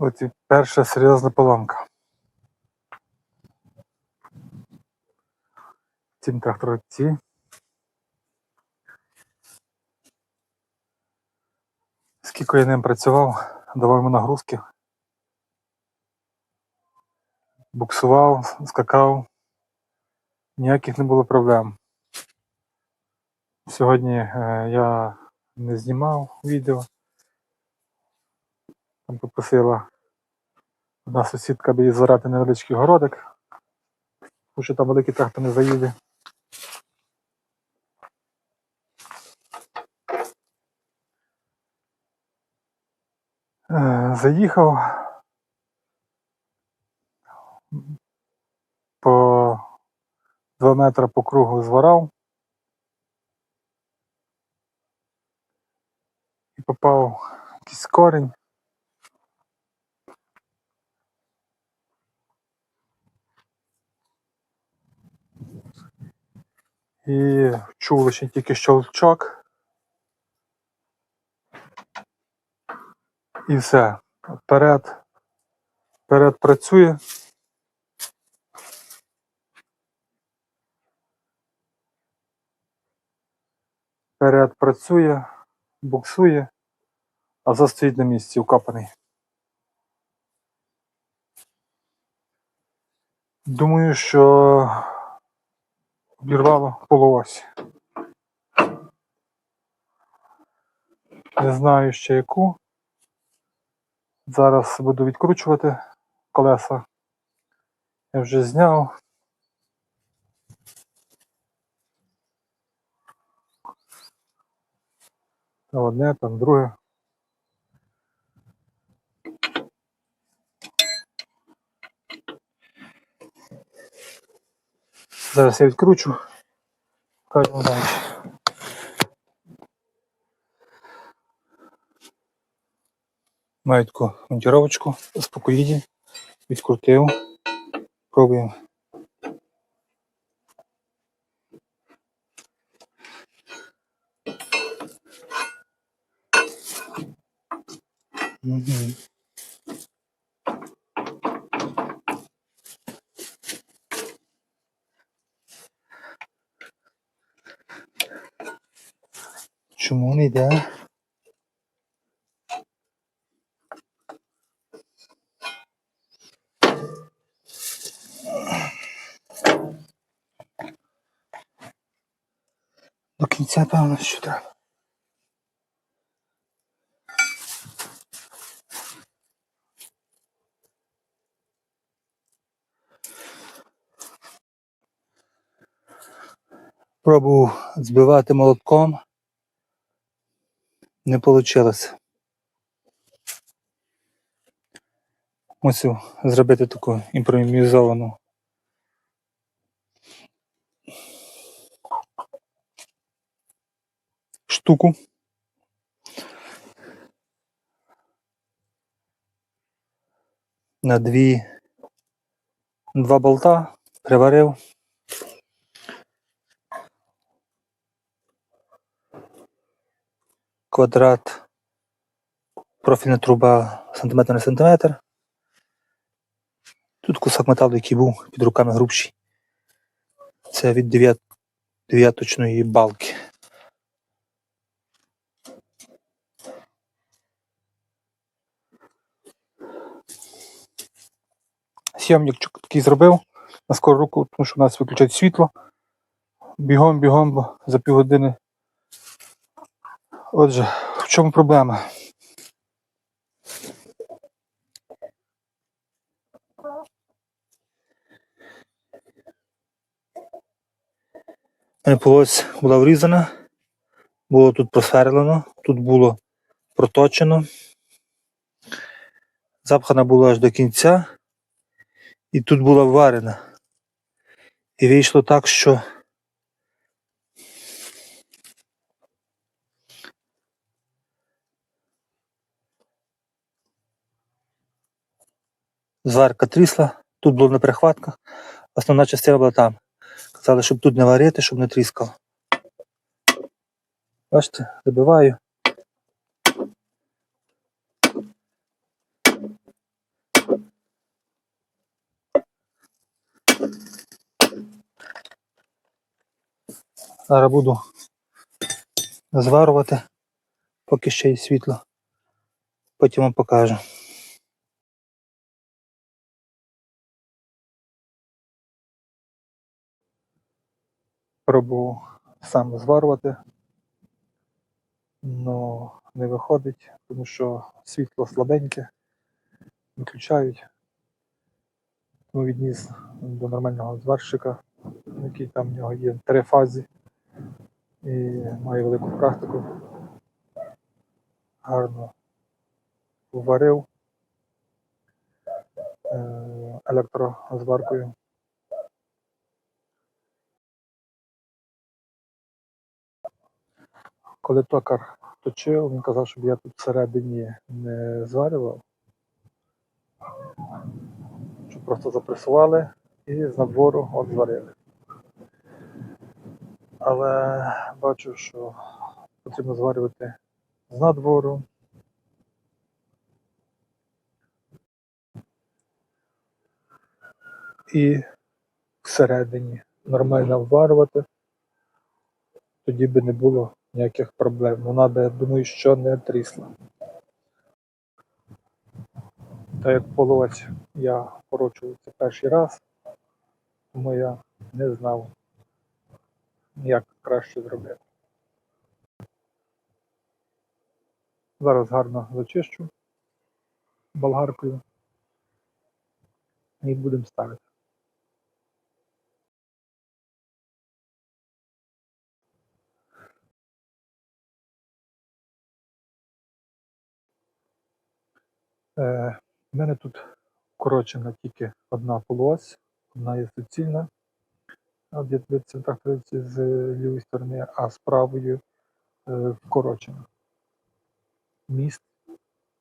От і перша серйозна поломка. Цім тракторці. Скільки я ним працював, давав йому нагрузки. Буксував, скакав. Ніяких не було проблем. Сьогодні е, я не знімав відео. Там попросила одна сусідка би їй зварати невеличкий городик, тому що там великий трактор не заїде. Заїхав по 2 метри по кругу зворав і попав в якийсь корінь. І чув лише тільки щелчок. І все. Вперед. Вперед працює. Вперед працює, буксує, а за стоїть на місці, укапаний. Думаю, що обірвало полуось. Не знаю ще яку. Зараз буду відкручувати колеса. Я вже зняв. Там одне, там друге. Зараз я відкручу. Кажемо далі. Маю таку монтіровочку, спокоїді, відкрутив. Пробуємо. Чому не йде? До кінця, певно, що треба. Пробував збивати молотком. Не вийшло. Мусив зробити таку імпровізовану штуку. На дві два болта приварив. Квадрат профільна труба сантиметр на сантиметр. Тут кусок металу, який був під руками грубший. Це від дев'ят- дев'яточної балки. Сйомник чук- такий зробив на скору руку, тому що у нас виключають світло. Бігом, бігом, бо за півгодини. Отже, в чому проблема? мене полось була врізана, було тут просверлено, тут було проточено. Запхана була аж до кінця, і тут була варена. І вийшло так, що Зварка трісла, тут було на перехватках, основна частина була там. Казали, щоб тут не варити, щоб не тріскало. Бачите, забиваю. Зараз буду зварувати, поки ще є світло. Потім вам покажу. Пробував сам зварювати, але не виходить, тому що світло слабеньке, виключають. Тому відніс до нормального зварщика, який там в нього є три фази і має велику практику. Гарно варив е, електрозваркою. Коли токар точив, він казав, щоб я тут всередині не зварював, щоб просто запресували і з надвору от зварили. Але бачу, що потрібно зварювати з надвору. І всередині нормально вварювати, тоді би не було ніяких проблем. Вона я думаю, що не трісла. Та як половець я порочую це перший раз, тому я не знав, як краще зробити. Зараз гарно зачищу болгаркою і будемо ставити. Е, У мене тут вкорочена тільки одна полуось, одна є суцільна, от від від центра хвилиці з лівої сторони, а з правої е, вкорочена. Міст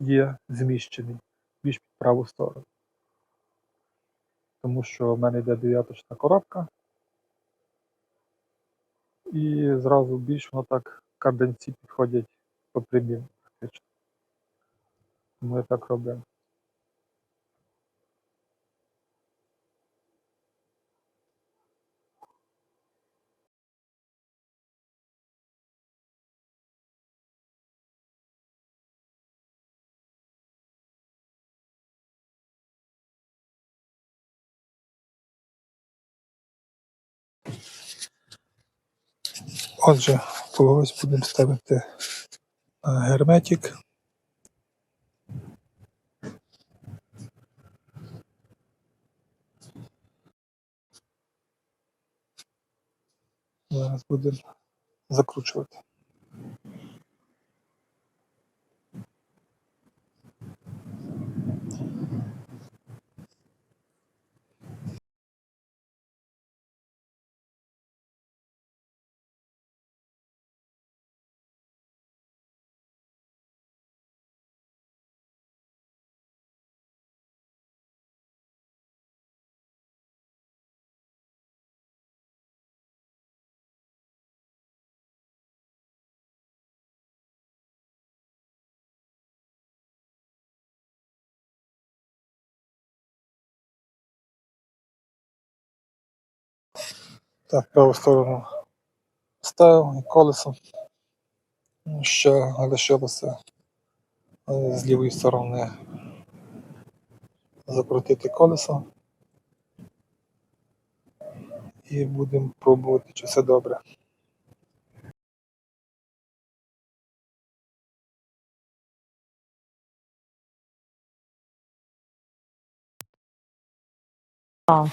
є зміщений більш під праву сторону. Тому що в мене йде дев'яточна коробка, і зразу більш воно так карденці підходять по прямій я так робив. Отже, ось будемо ставити е, герметик. Зараз будемо закручувати. Так, праву сторону ставив і колесо. Ну, Ще лишилося е, з лівої сторони закрутити колесо. І будемо пробувати, чи все добре. Ви-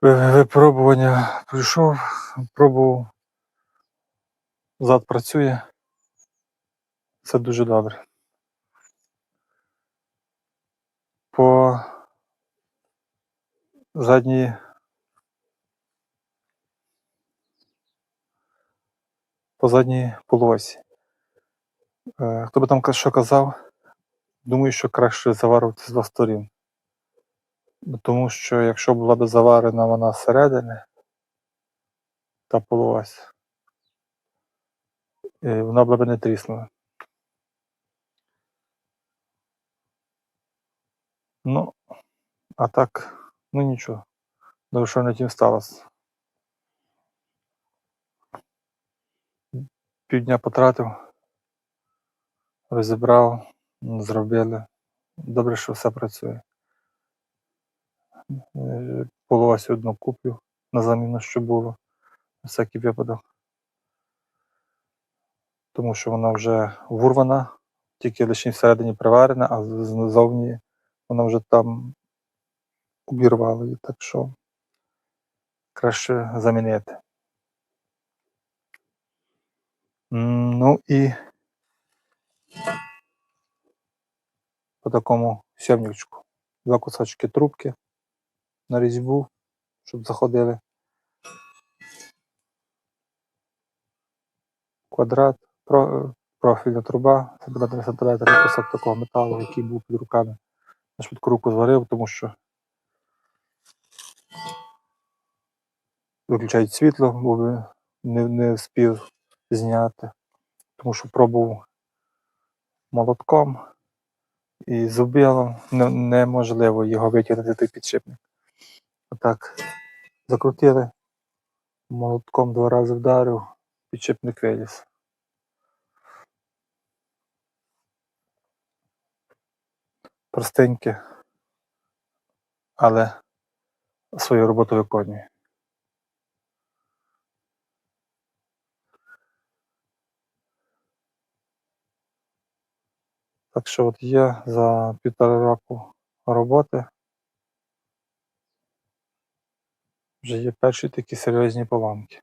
Випробування пройшов, пробував, зад працює. Все дуже добре. По задній по задній полуосі. Е, Хто би там що казав, думаю, що краще заварювати з двох сторін тому що якщо була б заварена вона зсередини та полилась, е, вона була б не тріснула. Ну, а так, ну нічого, Добре, що не тім сталося. Півдня потратив, розібрав, зробили. Добре, що все працює. Е, одну куплю на заміну, що було, на всякий випадок. Тому що вона вже вурвана, тільки лише всередині приварена, а ззовні вона вже там обірвала її, так що краще замінити. Ну і по такому сьомничку. Два кусочки трубки на різьбу, щоб заходили. Квадрат, про, профільна труба, сантиметр на сантиметр, кусок такого металу, який був під руками. На швидку руку зварив, тому що виключають світло, бо не, не встиг зняти, тому що пробував молотком і зубилом неможливо його витягнути той підшипник. Отак закрутили, молотком два рази вдарив, підшипник виліз. Простеньке, але свою роботу виконує. Так що от є за півтора року роботи. Вже є перші такі серйозні поломки.